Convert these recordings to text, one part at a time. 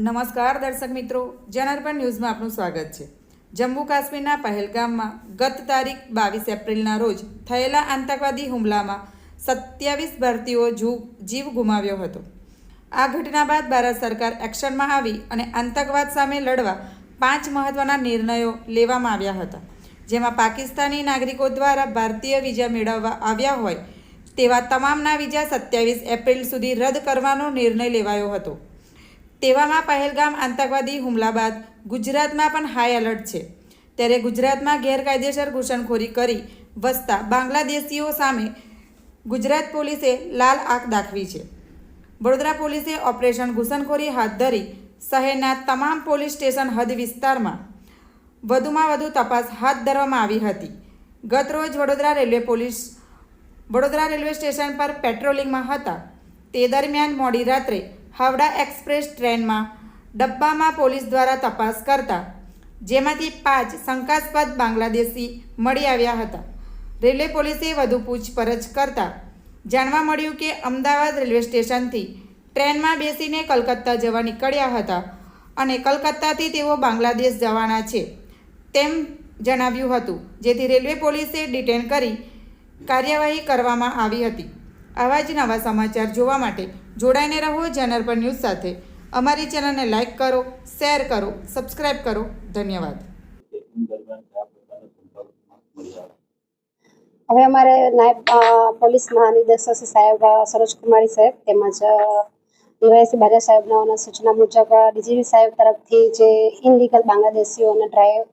નમસ્કાર દર્શક મિત્રો જનાર્પણ ન્યૂઝમાં આપનું સ્વાગત છે. જમ્મુ કાશ્મીરના પહેલગામમાં ગત તારીખ બાવીસ એપ્રિલના રોજ થયેલા આતંકવાદી હુમલામાં સત્યાવીસ ભારતીયો જીવ ગુમાવ્યો હતો. આ ઘટના બાદ ભારત સરકાર એક્શનમાં આવી અને આતંકવાદ સામે લડવા પાંચ મહત્ત્વના નિર્ણયો લેવામાં આવ્યા હતા. જેમાં પાકિસ્તાની નાગરિકો દ્વારા ભારતીય વિઝા મેળવવા આવ્યા હોય તેવા તમામના વિઝા સત્યાવીસ એપ્રિલ સુધી રદ કરવાનો નિર્ણય લેવાયો હતો. તેવામાં પહેલગામ આતંકવાદી હુમલા બાદ ગુજરાતમાં પણ હાઈ એલર્ટ છે. ત્યારે ગુજરાતમાં ગેરકાયદેસર ઘૂસણખોરી કરી વસતા બાંગ્લાદેશીઓ સામે ગુજરાત પોલીસે લાલ આંખ દાખવી છે. વડોદરા પોલીસે ઓપરેશન ઘૂસણખોરી હાથ ધરી શહેરના તમામ પોલીસ સ્ટેશન હદ વિસ્તારમાં વધુમાં વધુ તપાસ હાથ ધરવામાં આવી હતી. ગતરોજ Vadodara railway police Vadodara railway station પર પેટ્રોલિંગમાં હતા. તે દરમિયાન મોડી રાત્રે હાવડા એક્સપ્રેસ ટ્રેનમાં ડબ્બામાં પોલીસ દ્વારા તપાસ કરતા જેમાંથી પાંચ શંકાસ્પદ બાંગ્લાદેશી મળી આવ્યા હતા. રેલવે પોલીસે વધુ પૂછપરછ કરતા જાણવા મળ્યું કે અમદાવાદ રેલવે સ્ટેશનથી ટ્રેનમાં બેસીને કલકત્તા જવા નીકળ્યા હતા અને કલકત્તાથી તેઓ બાંગ્લાદેશ જવાના છે તેમ જણાવ્યું હતું, જેથી રેલવે પોલીસે ડિટેન કરી કાર્યવાહી કરવામાં આવી હતી. આવા જ નવા સમાચાર જોવા માટે જોડાઈને રહો જનરપર ન્યૂઝ સાથે. અમારી ચેનલને લાઇક કરો, શેર કરો, સબસ્ક્રાઇબ કરો. ધન્યવાદ. હવે અમારે નાયબ પોલીસ મહાનિદેશક સાહેબ સરોજકુમારી સરોજ કુમારી સાહેબ તેમજ ડીવાયસી બાજા સાહેબના સૂચના મુજબ ડીજીપી સાહેબ તરફથી જે ઇનલીગલ બાંગ્લાદેશીઓને ડ્રાઈવ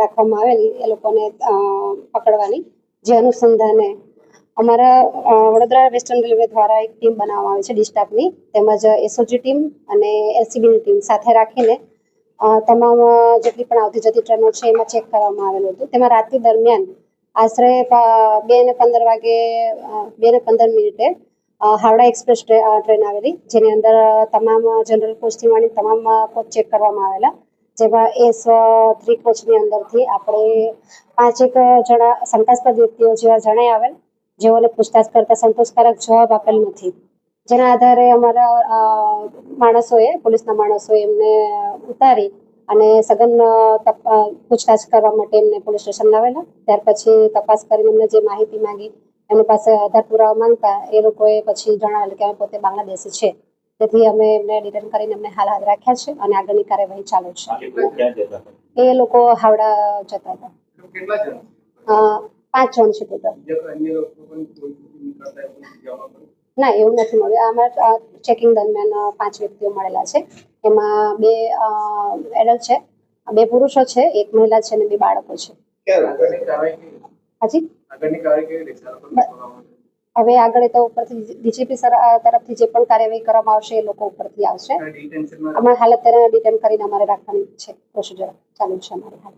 રાખવામાં આવેલી, એ લોકોને પકડવાની જે અનુસંધાને અમારા વડોદરા વેસ્ટર્ન રેલવે દ્વારા એક ટીમ બનાવવામાં આવી છે ડિસ્ટાફની તેમજ એસઓજી ટીમ અને એલસીબીની ટીમ સાથે રાખીને તમામ જેટલી પણ આવતી જતી ટ્રેનો છે, એમાં ચેક કરવામાં આવેલું હતું. તેમાં રાત્રિ દરમિયાન આશરે બે ને પંદર વાગે બે ને પંદર મિનિટે હાવડા એક્સપ્રેસ ટ્રેન આવેલી, જેની અંદર તમામ જનરલ કોચથી માંડી તમામ કોચ ચેક કરવામાં આવેલા. જેમાં એસ થ્રી કોચની અંદરથી આપણે પાંચેક જણા, શંકાસ્પદ વ્યક્તિઓ જેવા જણાઈ આવેલ. જેઓને પૂછતાછ કરતા સંતોષકારક જવાબ આપેલ નથી. જેના આધારે અમારા માણસોએ પોલીસના માણસોએ એમને ઉતારી અને સઘન પૂછતાછ કરવા માટે એમને પોલીસ સ્ટેશન લાવેલા ત્યાર પછી તપાસ કરીને એમને જે માહિતી માંગી એમની પાસે આધાર પુરાવા માંગતા એ લોકોએ પછી જણાવેલું કે અમે પોતે બાંગ્લાદેશી છે. તેથી અમે એમને ડિટેન કરીને એમને હાલ હાથ રાખ્યા છે અને આગળની કાર્યવાહી ચાલુ છે. એ લોકો હાવડા જતા હતા. પાંચ જણ છે ટોટલ ના એવું નથી મળ્યું. અમારા ચેકિંગ દરમિયાન પાંચ વ્યક્તિઓ મળેલા છે. એમાં બે એડલ્ટ છે બે પુરુષો છે એક મહિલા છે અને બે બાળકો છે? હાજી. હવે આગળ તો ઉપરથી ડીજીપી સર તરફથી જે પણ કાર્યવાહી કરવામાં આવશે એ લોકો ઉપરથી આવશે. અમારે હાલ અત્યારે ડિટેન કરીને અમારે રાખવાની છે પ્રોસિજર ચાલુ છે અમારે હાલ